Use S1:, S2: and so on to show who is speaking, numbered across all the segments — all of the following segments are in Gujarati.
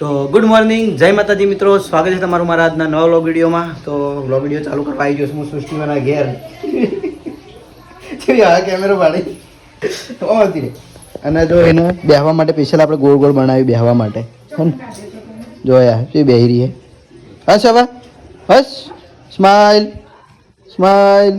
S1: તો ગુડ મોર્નિંગ જય માતાજી મિત્રો. સ્વાગત છે તમારું મારા આજના નવા વ્લોગ વિડીયોમાં. તો વ્લોગ વીડિયો ચાલુ કરવા આવી ગયો છું. હું સૃષ્ટિમાના ઘેર. આ કેમેરો પાડી ઓ હતી રે અને જો એને બેહવા માટે સ્પેશિયલ આપણે ગોળ ગોળ બનાવી બેહવા માટે. હે ને? જો યાર બેહી રહી હે? હસ હવે. હસ. સ્માઇલ સ્માઇલ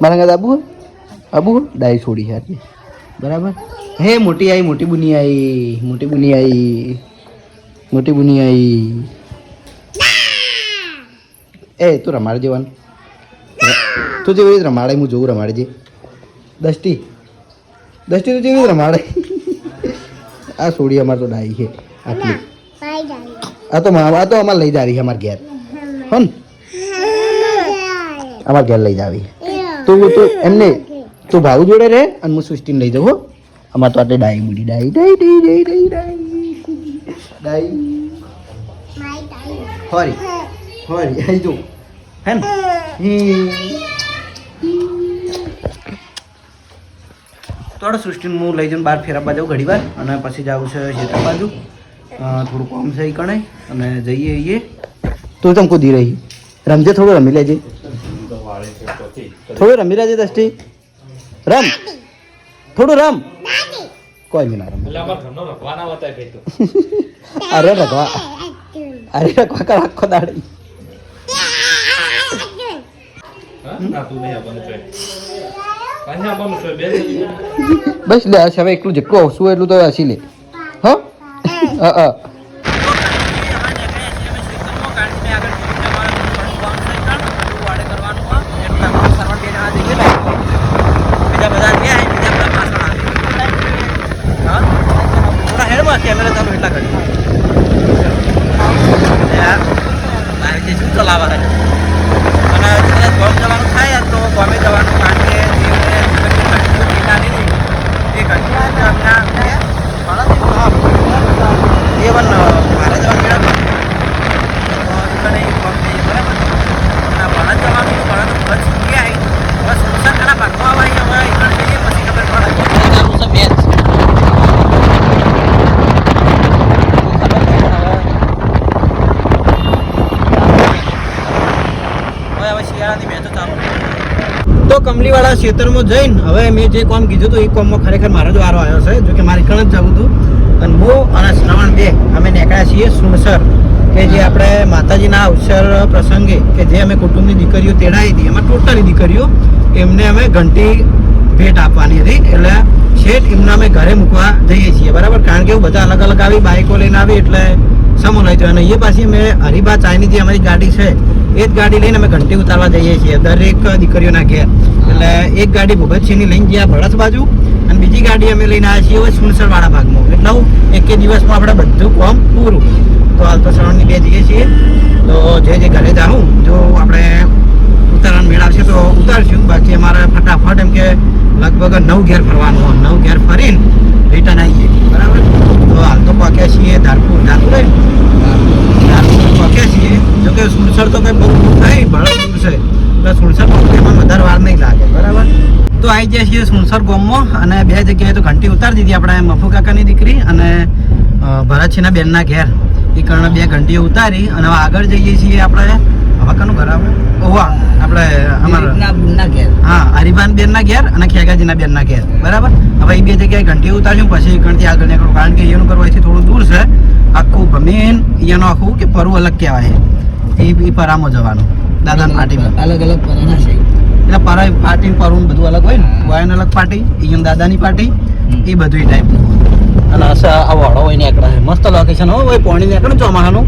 S1: મારા ઘરે આબુ આબુ? ડાઈ છોડી યાર બરાબર? હે મોટી આઈ મોટી બુની આઈ મોટી બુની આઈ મોટી બુની આઈ. એ તું રમાડ જેવાનું તું જેવી રીતે રમાડે હું જોઉં રમાડજે. દસ્તી દસ્તી તું જેવી રીતે રમાડે. આ સોડી અમારે તો ડાઈ છે આટલી. આ તો આ તો અમારે લઈ જાવી છે ઘેર. ઘેર ને અમાર ઘેર લઈ જાવી તું તું એમને તું ભાવ જોડે રહે અને હું સૃષ્ટિને લઈ જાઉં હો. અમારે તો આટલે ડાઈ બુડી ડાઈ ડાઈ ડાઈ ડાઈ ડાઈ ડાઈ. ડાઈ. હોરી હોરી અહીં જો. હે ને થોડો સૃષ્ટિને હું લઈ જઈને બહાર ફેરવવા જાઉં ઘડી વાર અને પછી જાઉં છે ખેતર બાજુ. થોડું કોમ છે એ કણે અને જઈએ એ તું તમ કૂદી રહી. રમજે થોડું રમી લેજે. થોડું રમી લેજે દસ્ટી રમ. થોડું રમ. કોઈ નહીં રમ. અરે રખવા અરે રખવા કર આખો દાડી. બસ. લે હશે હવે એકલું જેટલું આવશું એટલું તો હસી લે. હા હા. ગોમ જવાનું થાય તો, ગોમે જવાનું કારણ કે એ ઘંટી એ પણ મારે જવાનું મેળા બરાબર અને ભણત જવાનું ભણત બસ આવી બસ સુરસર ખાના ભાગવા આવી હવે ઈકણ જઈએ પછી ખબર પડે મેચ હવે હવે શિયાળાની મેચો તો કમલીવાળા ક્ષેત્રમાં જઈને હવે મેં જે કોમ કીધું હતું, એ કોમમાં ખરેખર મારો જ વારો આવ્યો છે. જો કે મારે કણ જ જવું હતું. અને હું અને શ્રવણ બે, અમે નીકળ્યા છીએ સુણસર, કે જે આપણે માતાજીના અવસર પ્રસંગે, કે જે અમે કુટુંબની દીકરીઓ તેડાવી હતી, એમાં ટોટલી દીકરીઓ, એમને અમે ઘંટી ભેટ આપવાની હતી. એટલે છેટ એમને અમે ઘરે મૂકવા જઈએ છીએ. બરાબર? કારણ કે એવું બધા અલગ અલગ આવી બાઇકો લઈને આવી, એટલે સમો લઈ અને એ પાછી અમે હરિભા ચાઈની જે અમારી ગાડી છે. એ જ ગાડી લઈને અમે ઘંટી ઉતારવા જઈએ છીએ. દરેક દીકરીઓના ઘેર. એટલે એક ગાડી ભગતસિંહની લઈને ગયા ભરત બાજુ અને બીજી ગાડી અમે લઈને આવ્યા છીએ સુણસરવાળા સુણસર ભાગમાં. એટલે એક દિવસમાં આપણે બધું કામ પૂરું. તો હાલ તો શ્રવણની બે જઈએ છીએ. તો જે જે ઘરે જાઉં, જો આપણે ઉતારણ મેળવશે તો ઉતારશું. બાકી અમારે ફટાફટ એમ કે લગભગ નવ ઘેર ફરવાનું. હોય. નવ ઘેર ફરીને રિટર્ન આવીએ. બરાબર? તો હાલ તો પહોંચ્યા છીએ ધારપુર. ધારપુર ને? છીએ જોકે સુરસર તો કંઈ બહુ નહીં બળદ દૂર છે એટલે સુરસર પહોંચવામાં વધારે વાર નહીં લાગે બરાબર તો આવી ગયા છીએ સુરસર ગામમાં અને બે જગ્યાએ તો ઘંટી ઉતારી દીધી આપણે મફુ કાકાની દીકરી અને ભરતસિંહના બેનના ઘેર એ કારણે બે ઘંટીઓ ઉતારી અને હવે આગળ જઈએ છીએ આપણે હવાકાનું કનું ઘર આવે ઓવા આપણે અમારા હા હરિભાન બેનના ઘેર અને ખેગાજીના બેનના ઘેર બરાબર હવે એ બે જગ્યાએ ઘંટી ઉતાર્યું પછી ઘંટી આગળ નીકળું કારણ કે એનું કરવું છે થોડું દૂર છે આખું મેન એનું આખું કે પરવું અલગ કહેવાય એ એ પરામાં જવાનું. દાદાની પાર્ટીમાં.
S2: અલગ અલગ પરાના છે.
S1: એટલે પરા પાર્ટી પરવું બધું અલગ હોય ને. વાયન અલગ પાર્ટી અહીંયા દાદાની પાર્ટી એ બધું ટાઈપ અને આશા આ વાળો હોય ને એકડા મસ્ત લોકેશન હોય હોય પોણી નીકળે ચોમાસાનું.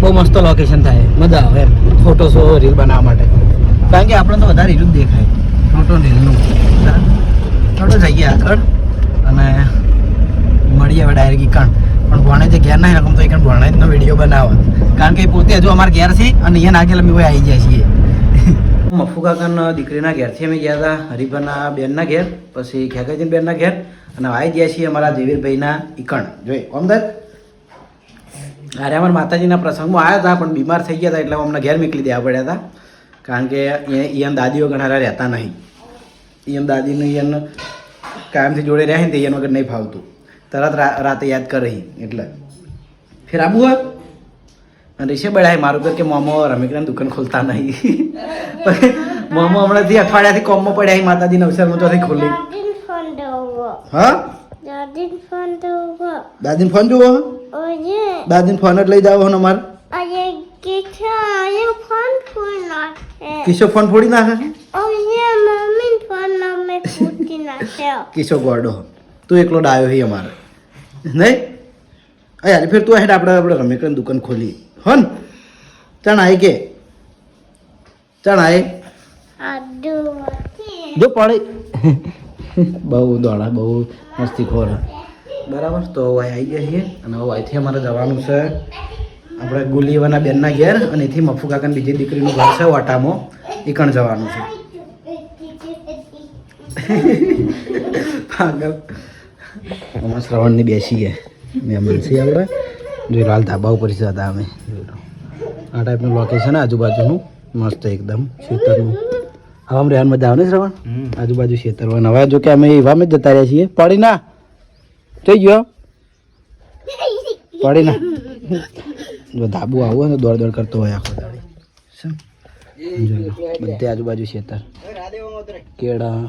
S1: બહુ મસ્ત લોકેશન થાય. મજા આવે ફોટો શો રીલ બનાવવા માટે. કારણ કે આપણે તો વધારે રીલ જ દેખાય. ફોટો રીલનું થોડો જઈએ આગળ. અને મળીએ હવે ડાયરેક્ટ પણ ભણે જે ઘેર નહીં રકમ તો એક ભણે જ વીડિયો બનાવે. કારણ કે પોતે હજુ અમારા ઘેર છે અને અહીંયા નાગેલા અમે આવી જાય છીએ. મફુ કાકાના દીકરીના ઘેરથી અમે ગયા હતા, હરિભાના બેનના ઘેર, પછી ખેગાજીન બેનના ઘેર, અને આવી ગયા છીએ અમારા જીવીરભાઈના ઈકણ. જોઈ અમદાવાદ અરે અમારા માતાજીના પ્રસંગમાં આવ્યા હતા, પણ બીમાર થઈ ગયા હતા, એટલે અમને ઘેર નીકળી દેવા પડ્યા હતા. કારણ કે એ ઈયન દાદીઓ ઘણા રહેતા નહીં. ઈયન દાદીનું ઈયન કાયમથી જોડે રહે ને તે એના વગર નહીં ફાવતું. તરત રાતે યાદ કરે એટલે ફેર આબુ હા અને રિશે બળાય મારું કે મોમો રમેકરાની દુકાન ખોલતા નહીં મોમો હમણાંથી અઠવાડિયાથી કોમમાં પડ્યા માતાજી નવસારમાં તો ખોલી. હા દાદીન. ફોન જોવો
S2: ja.
S1: દાદીને ફોન જ લઈ જાવ હો મારે. કિશો ફોન ફોડી નાખે. કિશો ગોડો તું એકલો ડાયો હી અમારે. નહીં? અરે યાર ફેર તું હેડ આપણે આપણે રમેકરાની દુકાન ખોલી હો ને? ચાણ આય કે. ચાણ આય.
S2: Aduh.
S1: જો પડે. બહુ દોડા બહુ મસ્તી ખોર. બરાબર? તો હવે આવી ગયા છીએ અને હવે અહીંથી અમારે જવાનું છે આપણે ગુલીવાના બેનના ઘેર અને એથી મફુ કાકાની બીજી દીકરીનું ઘર છે વાટામાં. એ કણ જવાનું છે. પાગલ. અમે શ્રવણની બેસીએ. મહેમાન છીએ આપણે. જોઈ લાલ ધાબા ઉપર છે હતા અમે. આ ટાઈપનું લોકેશન આજુબાજુનું. મસ્ત એકદમ ખેતરનું. હવામાં રહેવાનું મજા આવે ને શ્રવણ? આજુબાજુ ખેતર હોય. હવે જો કે અમે એવામાં જ જતા રહ્યા છીએ. પડી ના. થઈ ગયો. પડી ના. જો ધાબુ આવું હોય ને દોડ દોડ કરતો હોય આખો દાડી? બધે આજુબાજુ ખેતર. કેળા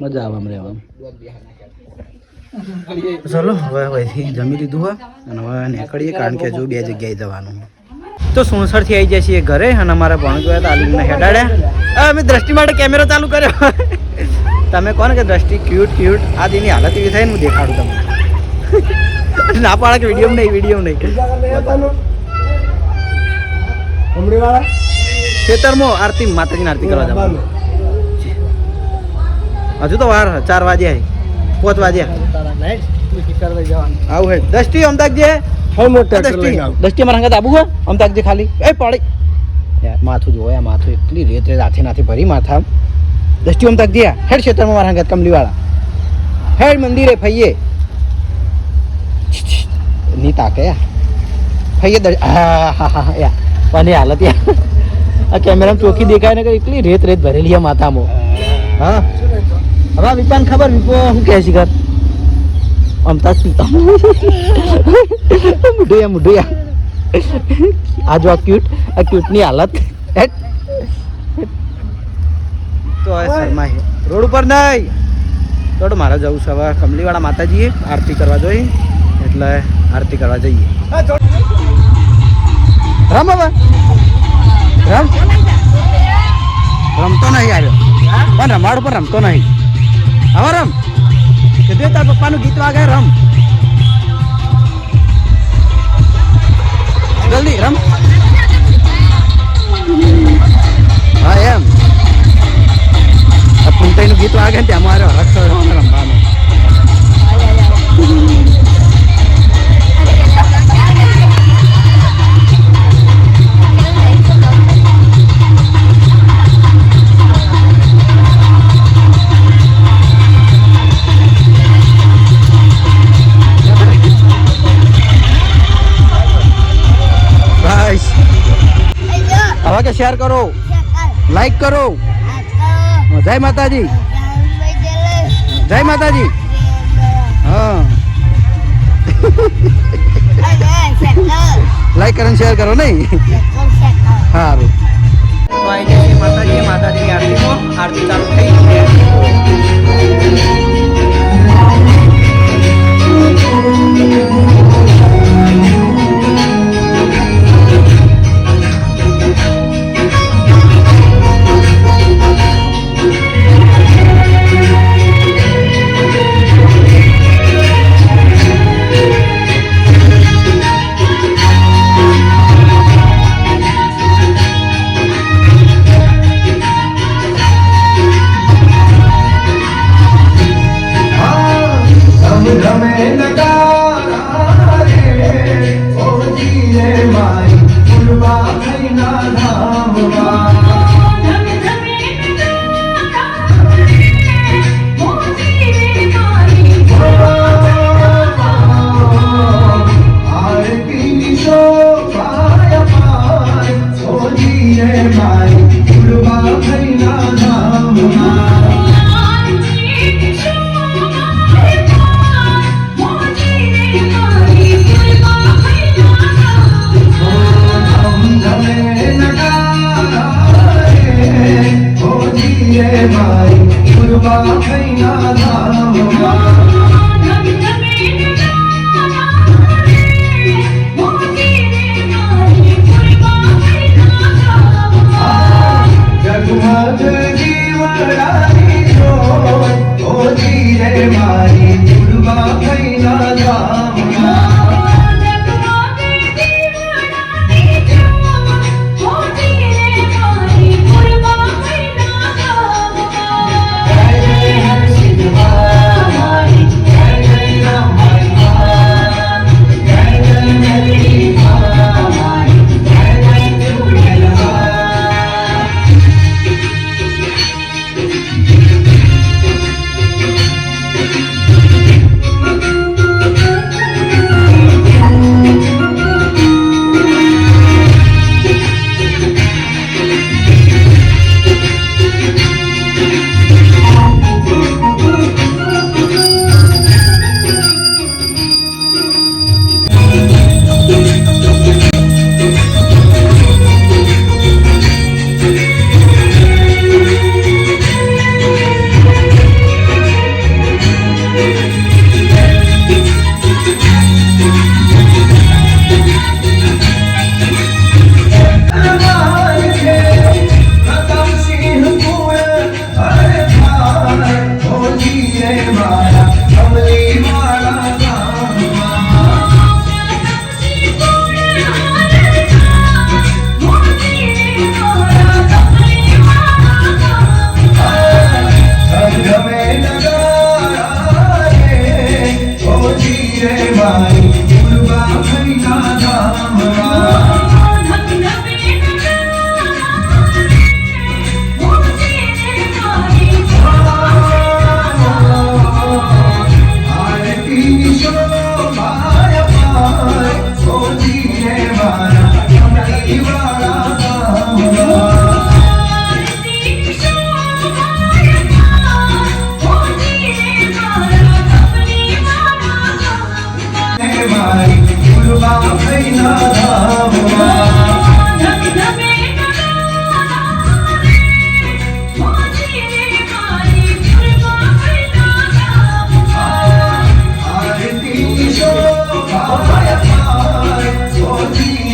S1: મજા આવે આમ ચલો હવે હવેથી જમી લીધું હોય અને હવે નીકળીએ કારણ કે હજુ બે જગ્યાએ જવાનું તો સુણસરથી આવી જાય છીએ ઘરે અને અમારા ભણ જોયા તાલીમને હેડાડ્યા અમે દ્રષ્ટિ માટે કેમેરો ચાલુ કર્યો. તમે કોને કે દ્રષ્ટિ? Cute cute. આ દીની હાલત એવી થાય ને હું દેખાડું તમને. ના પાડે કે વીડિયો નહીં વીડિયો નહીં. ખેતરમાં આરતી માતાજીની આરતી કરવા જવાનું. હજુ તો વાર ચાર વાગ્યા. પાંચ વાગ્યા. આવું હે દસ્તી અમદાવાદ જે દસ્તી દસ્તી મારા હંગાત આબુ હે? અમદાવાદ જે ખાલી. એ પડી. યાર માથું જોવો માથું એટલી રેત રેત હાથે નાથી ભરી માથા. દસ્તી અમદાવાદ જે હેડ ક્ષેત્રમાં મારા હંગાત કમલીવાળા. હેડ મંદિરે ફઈએ. ની તાકે યાર. ફઈએ હા હા હા યા પાની હાલત યા આ કેમેરામાં ચોખ્ખી દેખાય ને કે એટલી રેત રેત ભરેલી માથામાં. હા. હવે વિપાન ખબર વિપો શું કહે છે ઘર? અમતા સીતા મુઢિયા મુઢિયા. આ જો આ ક્યુટ આ ક્યુટની હાલત. તો આ શર્મા રોડ ઉપર નહીં. થોડું મારે જવું છે હવે કમલીવાળા માતાજીએ આરતી કરવા જોઈએ એટલે આરતી કરવા જઈએ. રમ હવે. રમ. રમતો નહીં આવ્યો. પણ રમાડ પર રમતો નહીં. હવે રમ. કીધું તાર પપ્પાનું ગીત વાગે, રમ. જલ્દી, રમ. હા, એમ. આ પુંતાઈનું ગીત વાગે ને ત્યાં મારે થયો રમવાનું. શેર કરો. લાઈક કરો. જય માતાજી. જય માતાજી. હા. લાઈક કરો શેર કરો નહીં. સારું માતાજી, માતાજીની આરતીમાં. આરતી ચાલુ થઈ. Kurbala kainada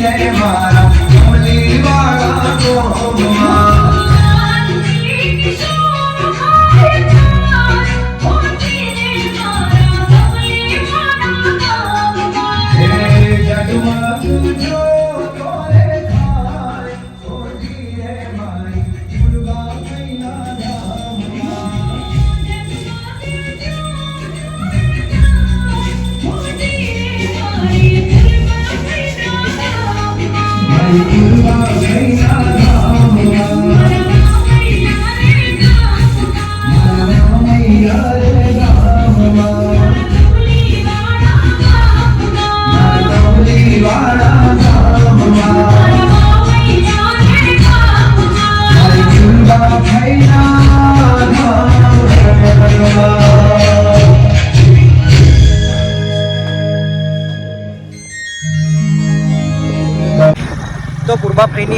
S1: રે મારા.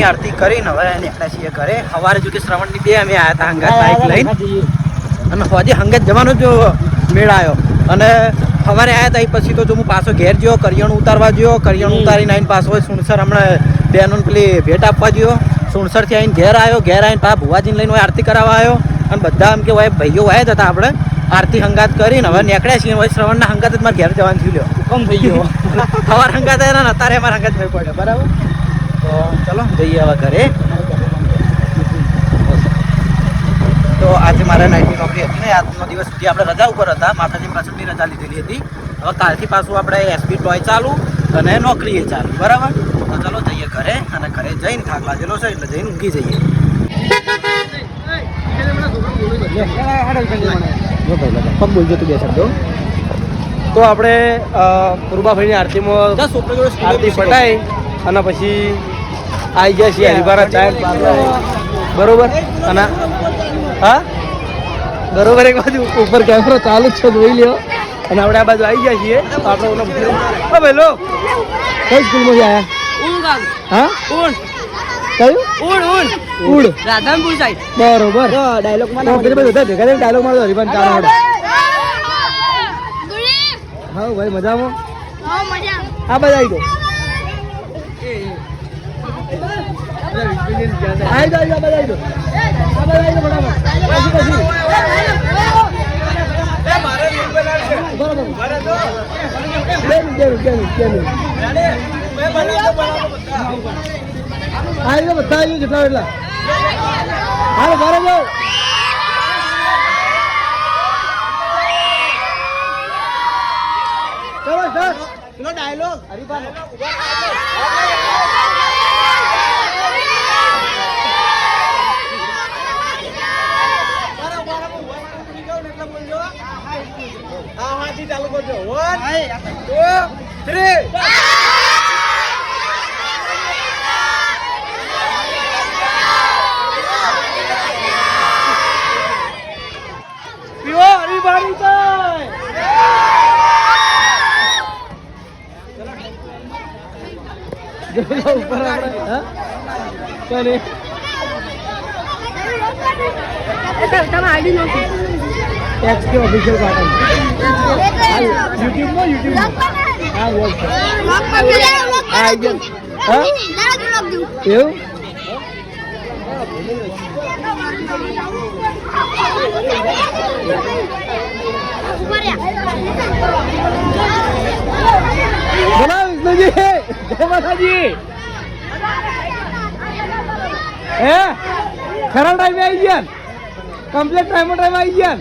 S1: આરતી
S3: કરીને હવે નીકળ્યા છીએ ઘરે. સવારે જો કે શ્રવણની બે અમે આવ્યા હતા હંગાત બાઇક લઈને. અને હજી હંગાત જવાનો જો મેળ આવ્યો અને સવારે આવ્યા હતા એ પછી તો જો હું પાછો ઘેર ગયો કરિયાણું ઉતારવા ગયો કરિયાણું ઉતારીને આવીને પાછો હોય સુણસર હમણાં બહેનોને પેલી ભેટ આપવા ગયો સુણસરથી આવીને ઘેર આવ્યો ઘેર આવીને પાછા ભુવાજીને લઈને આરતી કરાવવા આવ્યો અને બધા એમ કે હોય ભાઈઓ આવ્યા હતા આપણે. આરતી હંગાત કરીને હવે નીકળ્યા છીએ. હવે શ્રવણના હંગાત જ મારે ઘેર જવાનું થયું લ્યો. કમ થઈ ગયો. સવાર હંગાત આવ્યા ને અત્યારે અમારા હંગાત થઈ પડ્યો બરાબર? તો ચલો જઈએ હવે ઘરે. તો આજે મારે નાઇટની નોકરી હતી ને આજનો દિવસ સુધી આપણે રજા ઉપર હતા માતાજી પાછળની રજા લીધેલી હતી. હવે કાલથી પાછું આપણે એસપી ટોય ચાલુ અને નોકરીએ ચાલુ બરાબર? તો ચલો જઈએ ઘરે અને ઘરે જઈને થાક લાગેલો છે એટલે જઈને ઊંઘી જઈએ. પગ બોલજો તું બે શબ્દો.
S4: તો આપણે પૂર્વાભાઈની આરતીમાં આરતી પટાઈ અને પછી આવી ગયા છીએ હરિભારા ચાય બરોબર? અને હા? બરોબર એક બાજુ ઉપર કેમેરો ચાલુ જ છે જોઈ લ્યો. અને આપણે આ બાજુ આવી ગયા છીએ તો આપણે ઓલો ભૂલો હા ભાઈ લો. કઈ સ્કૂલમાંથી આવ્યા હા? કયું?
S1: ઉડ ઉડ
S4: ઉડ
S1: રાધનપુર સાઈડ
S4: બરોબર.
S1: ડાયલોગ
S4: પેલી બધા ભેગા થઈને ડાયલોગ મારો હરીફાન ચાલો હા ભાઈ મજામાં? આ બધા આવી ગયો આઈ જાઓ, જાઓ, બધા આઈ જાઓ. આ બધા આઈ જાઓ ફટાફટ. પછી, પછી. બરાબર બે મિનિટ, બે મિનિટ. આઈ જાઓ, બધા આઈ જાઓ, જેટલા એટલા. હાલો, બરાબર જાઓ. ચલો સર ડાયલોગ હરીફાનો ચાલુ કરજો વન ટુ થ્રી ઉપર આપણે હા? કોને એક્સ કે ઓફિશિયલ પાટણ યુટ્યુબમાં યુટ્યુબ હા બોલ એવું? બોલો વિષ્ણુજી જય માતાજી. હે? ખરા ટાઈમે આવી ગયા કમ્પ્લીટ ટાઈમ ટાઈમ આવી ગયા